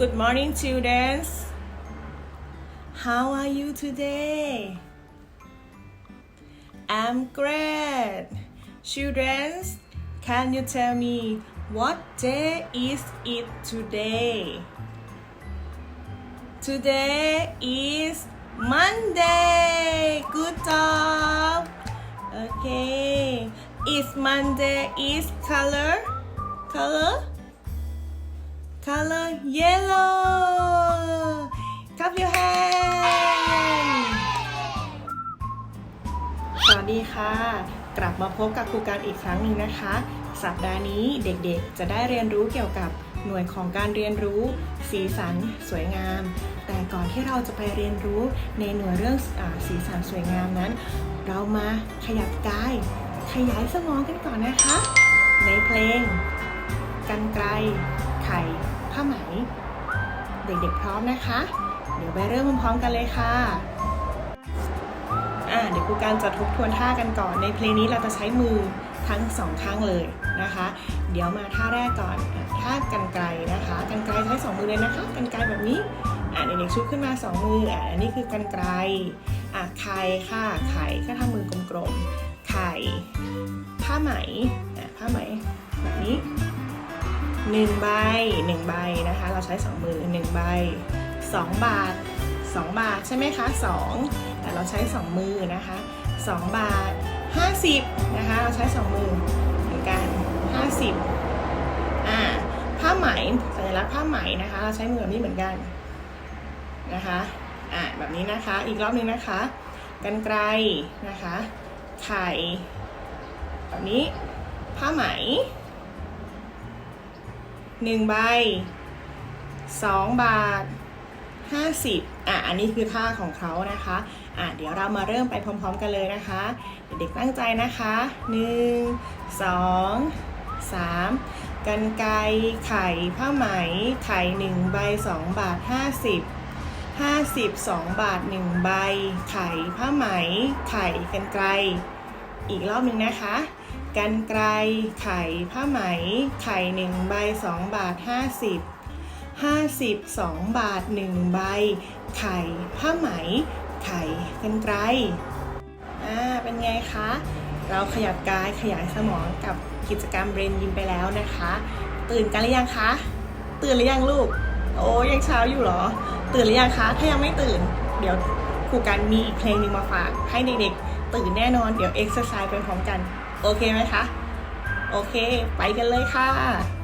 Good morning, students. How are you today? I'm great. Students, can you tell me what day is it today? Today is Monday. Good job. Okay. Is Monday is color? Color? Color yellow. Clap your hand. สวัสดีค่ะ กลับมาพบกับครูการอีกครั้งหนึ่งนะคะ สัปดาห์นี้เด็กๆ จะได้เรียนรู้เกี่ยวกับหน่วยของการเรียนรู้ สีสันสวยงาม แต่ก่อนที่เราจะไปเรียนรู้ในหน่วยเรื่องอสีสันสวยงามนั้น เรามาขยับกายขยายสมองกันก่อนนะคะ ในเพลงกันไกลไข่ ผ้าไหม เด็กๆพร้อมนะคะ เดี๋ยวไปเริ่มพร้อมๆกันเลยค่ะอ่าเดี๋ยวครูการจะทบทวนท่ากันก่อน ในเพลงนี้เราจะใช้มือทั้งสองข้างเลยนะคะ เดี๋ยวมาท่าแรกก่อนท่ากันไกลนะคะกันไกลใช้สองมือเลยนะคะกันไกลแบบนี้อ่าเด็กๆชุบขึ้นมาสองมืออ่าอันนี้คือกันไกลอะไข่ค่ะไข่ก็ทำมือกลมๆไข่ผ้าไหมอะผ้าไหมแบบนี้ หนึ่งใบหนึ่งใบนะคะ เราใช้สองมือหนึ่งใบสองบาทสองบาทใช่ไหมคะสองแต่เราใช้ 2 มือนะคะ 2 บาท 50นะคะ เราใช้ 2 มือเหมือนกัน 50อ่าผ้าไหมสัญลักษณ์ผ้าไหมนะคะ เราใช้มือแบบนี้เหมือนกันนะคะอ่าแบบนี้นะคะอีกรอบหนึงนะคะกันไกลนะคะไข่แบบนี้ผ้าไหม หนึ่งใบสองบาท50อะ อันนี้คือท่าของเขานะคะ อะ เดี๋ยวเรามาเริ่มไปพร้อม ๆ กันเลยนะคะ เด็กๆตั้งใจนะคะ1 2 3กันไกรไข่ผ้าไหม ไข่1ใบ2บาท50 50 2บาท1ใบ ไข่ผ้าไหม ไข่กันไกร อีกรอบหนึ่งนะคะ กันไกรไข่ผ้าไหม ไข่1ใบ2บาท50 52บาท1ใบ ไข่ผ้าไหม ไข่กันไกลอ่าเป็นไงคะ เราขยับกายขยายสมองกับกิจกรรมเรนยิมไปแล้วนะคะ ตื่นกันหรือยังคะ ตื่นหรือยังลูก โอ้ยังเช้าอยู่หรอ ตื่นหรือยังคะ ถ้ายังไม่ตื่น เดี๋ยวครูกันมีอีกเพลงหนึ่งมาฝากให้เด็กๆ ตื่นแน่นอน เดี๋ยวเอ็กซ์ไซส์ไปพร้อมกัน โอเคไหมคะ โอเค ไปกันเลยค่ะ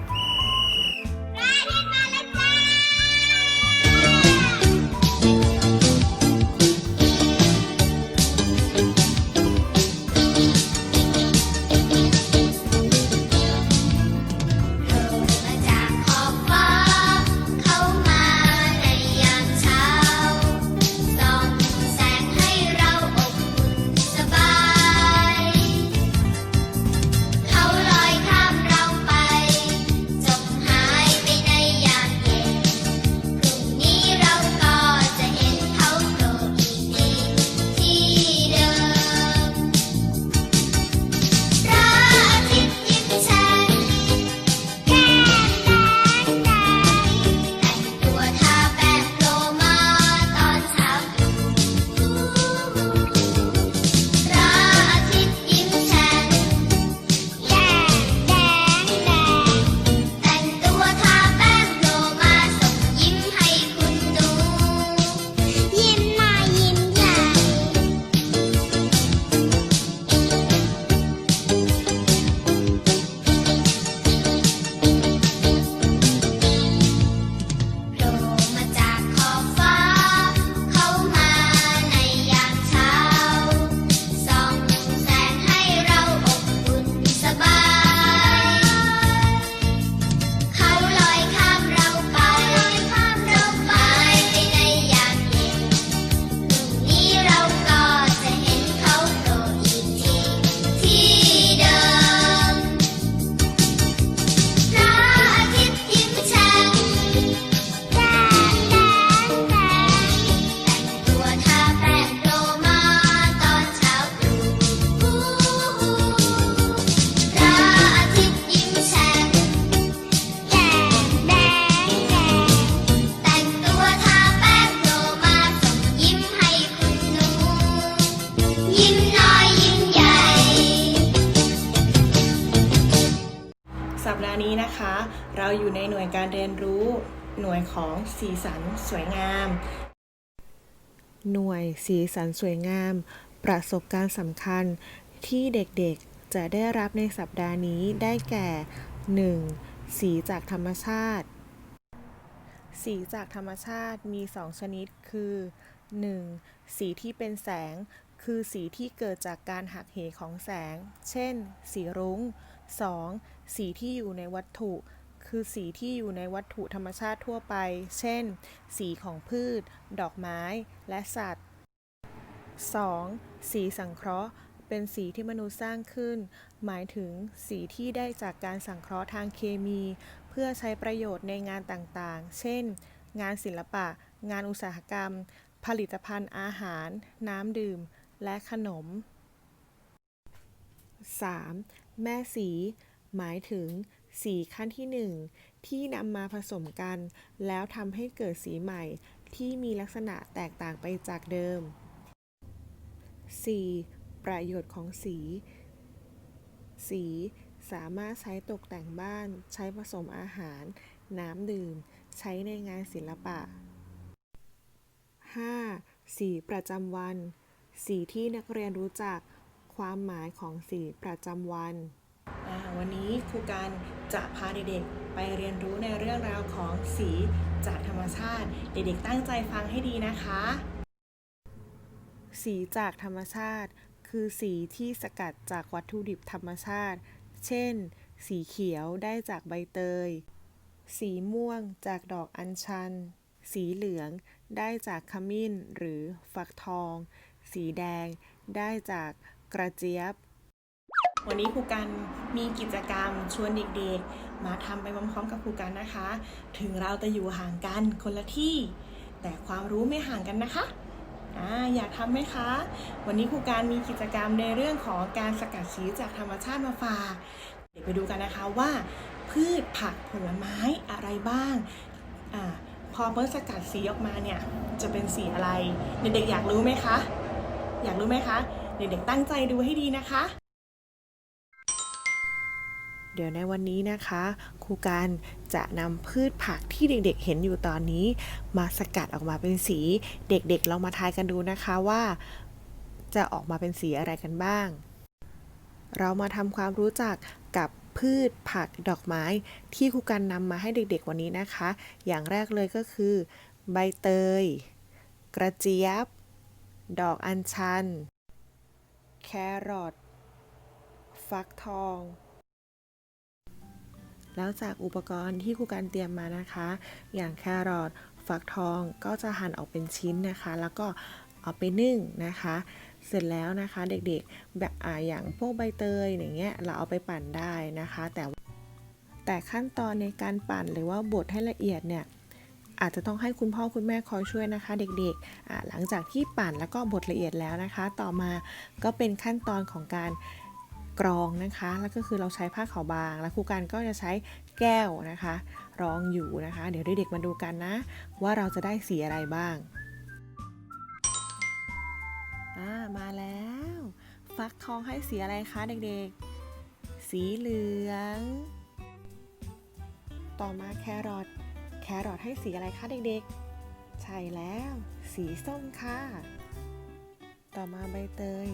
นี้นะคะ เราอยู่ในหน่วยการเรียนรู้หน่วยของสีสันสวยงาม หน่วยสีสันสวยงาม ประสบการณ์สำคัญที่เด็กๆจะได้รับในสัปดาห์นี้ได้แก่ 1. สีจากธรรมชาติ สีจากธรรมชาติมี 2 ชนิดคือ 1. สีที่เป็นแสง คือสีที่เกิดจากการหักเหของแสง เช่น สีรุง้ง 2. สีที่อยู่ในวัตถุ คือสีที่อยู่ในวัตถุธรรมชาติทั่วไป เช่น สีของพืช ดอกไม้ และสัตว์ 2. สีสังเคราะห์ เป็นสีที่มนุษย์สร้างขึ้น หมายถึงสีที่ได้จากการสังเคราะห์ทางเคมี เพื่อใช้ประโยชน์ในงานต่างๆ เช่น งานศิลปะ งานอุตสาหกรรม ผลิตภัณฑ์อาหาร น้ำดื่ม และขนม 3. แม่สี หมายถึงสีขั้นที่ 1 ที่นำมาผสมกัน แล้วทำให้เกิดสีใหม่ที่มีลักษณะแตกต่างไปจากเดิม 4. ประโยชน์ของสี สีสามารถใช้ตกแต่งบ้าน ใช้ผสมอาหาร น้ำดื่ม ใช้ในงานศิลปะ 5. สีประจำวัน สีที่นักเรียนรู้จัก ความหมายของสีประจำวัน วันนี้ครูการจะพาเด็กๆไปเรียนรู้ในเรื่องราวของสีจากธรรมชาติ เด็กๆตั้งใจฟังให้ดีนะคะ สีจากธรรมชาติ คือสีที่สกัดจากวัตถุดิบธรรมชาติ เช่น สีเขียวได้จากใบเตย สีม่วงจากดอกอัญชัน สีเหลืองได้จากขมิ้นหรือฟักทอง สีแดงได้จาก กระเจี๊ยบ วันนี้ครูกันมีกิจกรรมชวนเด็กๆ มาทำไปพร้อมๆกับครูกันนะคะ ถึงเราจะอยู่ห่างกันคนละที่ แต่ความรู้ไม่ห่างกันนะคะอ่าอยากทำไหมคะ วันนี้ครูการมีกิจกรรมในเรื่องของการสกัดสีจากธรรมชาติมาฝาก เด็กไปดูกันนะคะว่า พืชผักผลไม้อะไรบ้างอ่าพอเมื่อสกัดสีออกมาเนี่ยจะเป็นสีอะไร เด็กๆอยากรู้ไหมคะ อยากรู้ไหมคะ เด็กๆตั้งใจดูให้ดีนะคะ เดี๋ยวในวันนี้นะคะครูการจะนำพืชผักที่เด็กๆเห็นอยู่ตอนนี้ มาสกัดออกมาเป็นสีเด็กๆลองมาทายกันดูนะคะว่า จะออกมาเป็นสีอะไรกันบ้าง เรามาทำความรู้จักกับพืชผักดอกไม้ที่ครูการนำมาให้เด็กๆวันนี้นะคะ อย่างแรกเลยก็คือ ใบเตย กระเจี๊ยบ ดอกอัญชัน แครอทฟักทอง แล้วจากอุปกรณ์ที่ครูการเตรียมมานะคะ อย่างแครอทฟักทองก็จะหั่นออกเป็นชิ้นนะคะ แล้วก็เอาไปนึ่งนะคะ เสร็จแล้วนะคะเด็กๆแบบออย่างพวกใบเตยอย่างเงี้ยเราเอาไปปั่นได้นะคะ แต่แต่ขั้นตอนในการปั่นหรือว่าบดให้ละเอียดเนี่ย อาจจะต้องให้คุณพ่อคุณแม่คอยช่วยนะคะ เด็กๆ หลังจากที่ปั่นแล้วก็บดละเอียดแล้วนะคะ ต่อมาก็เป็นขั้นตอนของการกรองนะคะ แล้วก็คือเราใช้ผ้าขาวบาง แล้วครูการก็จะใช้แก้วนะคะ รองอยู่นะคะ เดี๋ยวเด็กๆมาดูกันนะ ว่าเราจะได้สีอะไรบ้างามาแล้ว ฟักทองให้สีอะไรคะเด็กๆ สีเหลือง ต่อมาแครอท แครอทให้สีอะไรคะเด็กๆ ใช่แล้ว สีส้มค่ะ ต่อมาใบเตย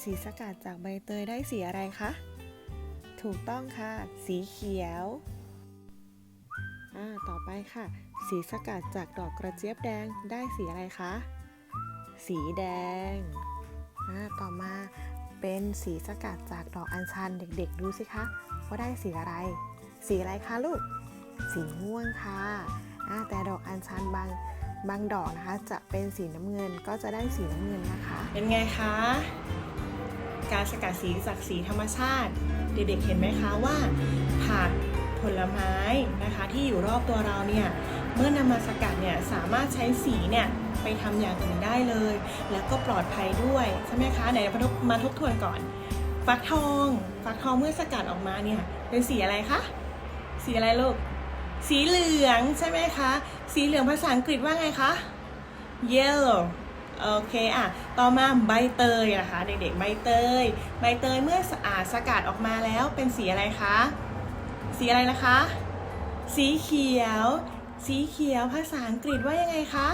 สีสกัดจากใบเตยได้สีอะไรคะ ถูกต้องค่ะ สีเขียวอ่าต่อไปค่ะ สีสกัดจากดอกกระเจี๊ยบแดงได้สีอะไรคะ สีแดงอ่าต่อมาเป็นสีสกัดจากดอกอัญชันเด็กๆ ดูสิคะว่าได้สีอะไร สีอะไรคะลูก สีม่วงค่ะแต่ดอกอัญชันบางบางดอกนะคะ จะเป็นสีน้ำเงินก็จะได้สีน้ำเงินนะคะ เป็นไงคะ การสกัดสีจากสีธรรมชาติ เด็กๆเห็นไหมคะว่า ผักผลไม้นะคะ ที่อยู่รอบตัวเราเนี่ยเมื่อนำมาสกัดเนี่ยสามารถใช้สีเนี่ยไปทำอย่างอื่นได้เลย แล้วก็ปลอดภัยด้วยใช่ไหมคะไหนมาทบมาทบทวนก่อนฟักทอง ฟักทองเมื่อสกัดออกมาเนี่ยเป็นสีอะไรคะ สีอะไรลูก สีเหลืองใช่ไหมคะ สีเหลืองภาษาอังกฤษว่าไงคะ yellow โอเคอะ ต่อมาใบเตยนะคะเด็กๆใบเตย ใบเตยเมื่อสะอาดสกัดออกมาแล้วเป็นสีอะไรคะ สีอะไรนะคะ สีเขียว สีเขียวภาษาอังกฤษว่ายังไงคะ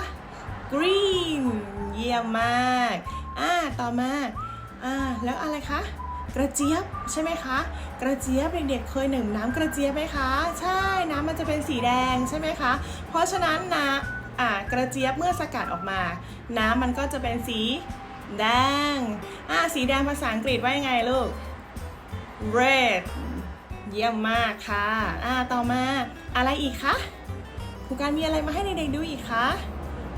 green เยี่ยมมาก อ่า ต่อมา อ่า แล้วอะไรคะ กระเจี๊ยบใช่ไหมคะ กระเจี๊ยบเด็กๆเคยหนึ่งน้ำกระเจี๊ยบไหมคะ ใช่น้ำมันจะเป็นสีแดงใช่ไหมคะ เพราะฉะนั้นนะอ่ากระเจี๊ยบเมื่อสกัดออกมา น้ำมันก็จะเป็นสีแดงอ่าสีแดงภาษาอังกฤษว่ายังไงลูก red เยี่ยมมากค่ะอ่าต่อมาอะไรอีกคะครูการมีอะไรมาให้เด็กๆดูอีกคะ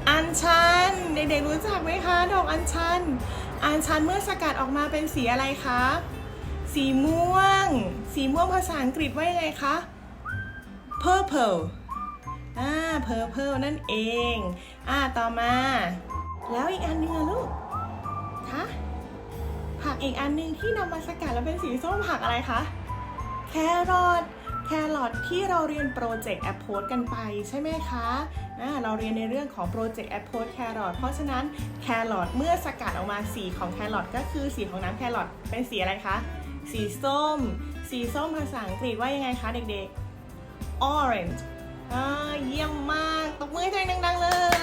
อัญชัน เด็กๆรู้จักไหมคะ ดอกอัญชัน อัญชันเมื่อสกัดออกมาเป็นสีอะไรคะ สีม่วง สีม่วงภาษาอังกฤษว่ายังไงคะ purple อ่า purple นั่นเอง อ่า ต่อมา แล้วอีกอันหนึงอะลูก คะ ผักอีกอันหนึงที่นำมาสกัดแล้วเป็นสีส้มผักอะไรคะ แครอท อทที่เราเรียนโปรเจกต์แอปโพสกันไปใช่ไหมคะอ่าเราเรียนในเรื่องของโปรเจกต์แอปโพสแครอทเพราะฉะนั้นแครอทเมื่อสกัดออกมาสีของแครอทก็คือสีของน้ำแครอทเป็นสีอะไรคะ สีส้ม สีส้มภาษาอังกฤษว่ายังไงคะเด็กๆ orange อ่าเยี่ยมมาก ตบมือให้ตัวดังๆเลย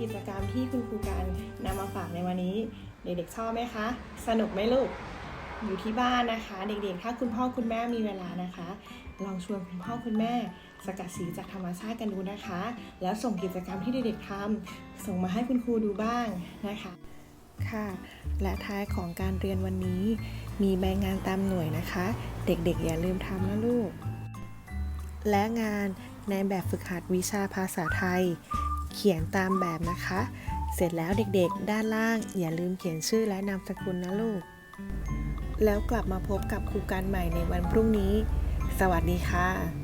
กิจกรรมที่คุณครูการนำมาฝากในวันนี้ เด็กๆชอบไหมคะ สนุกไหมลูก อยู่ที่บ้านนะคะ เด็กๆ ถ้าคุณพ่อคุณแม่มีเวลานะคะ ลองชวนคุณพ่อคุณแม่ สกัดสีจากธรรมชาติกันดูนะคะ แล้วส่งกิจกรรมที่เด็กๆทำส่งมาให้คุณครูดูบ้างนะคะค่ะ และท้ายของการเรียนวันนี้ มีใบงานตามหน่วยนะคะ เด็กๆ อย่าลืมทำนะลูก และงานในแบบฝึกหัดวิชาภาษาไทย เขียนตามแบบนะคะ เสร็จแล้วเด็กๆ ด้านล่าง อย่าลืมเขียนชื่อและนามสกุลนะลูก แล้วกลับมาพบกับครูการใหม่ในวันพรุ่งนี้ สวัสดีค่ะ